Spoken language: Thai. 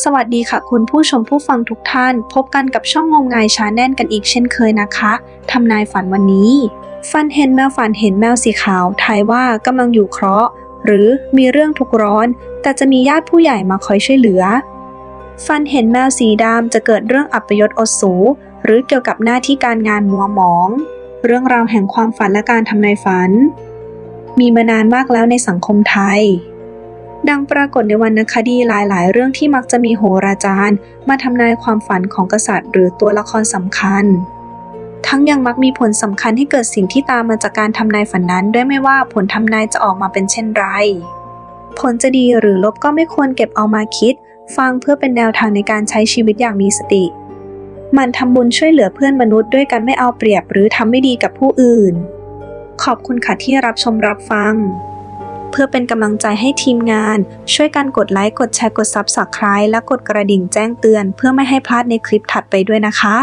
สวัสดีค่ะคุณผู้ชมผู้ฟังทุกท่าน พบกันกับช่องงมงายชาแน่นกันอีกเช่นเคยนะคะทำนายฝันวันนี้ฝันเห็นแมวฝันเห็นแมวสีขาวทายว่ากำลังอยู่เคราะห์หรือมีเรื่องทุกข์ร้อน แต่จะมีญาติผู้ใหญ่มาคอยช่วยเหลือฝันเห็นแมวสีดำจะเกิดเรื่องอัปยศอดสูหรือเกี่ยวกับหน้าที่การงานมัวหมอง เรื่องราวแห่งความฝันและการทำนายฝัน มีมานานมากแล้วในสังคมไทย ดังปรากฏในวรรณคดีหลายๆ เรื่องที่มักจะมีโหราจารย์ มาทำนายความฝันของกษัตริย์ หรือตัวละครสำคัญ ทั้งยังมักมีผลสำคัญให้เกิดสิ่งที่ตามมาจากการทำนายฝันนั้น ด้วยไม่ว่าผลทำนายจะออกมาเป็นเช่นไร ผลจะดีหรือลบก็ไม่ควรเก็บเอามาคิด ฟังเพื่อเป็นแนวทางในการใช้ชีวิตอย่างมีสติมันทำบุญช่วยเหลือเพื่อนมนุษย์ด้วยกันไม่เอาเปรียบหรือทำไม่ดีกับผู้อื่น ขอบคุณค่ะที่รับชมรับฟัง เพื่อเป็นกำลังใจให้ทีมงาน ช่วยกันกดไลค์กดแชร์กด Subscribe และกดกระดิ่งแจ้งเตือน เพื่อไม่ให้พลาดในคลิปถัดไปด้วยนะคะ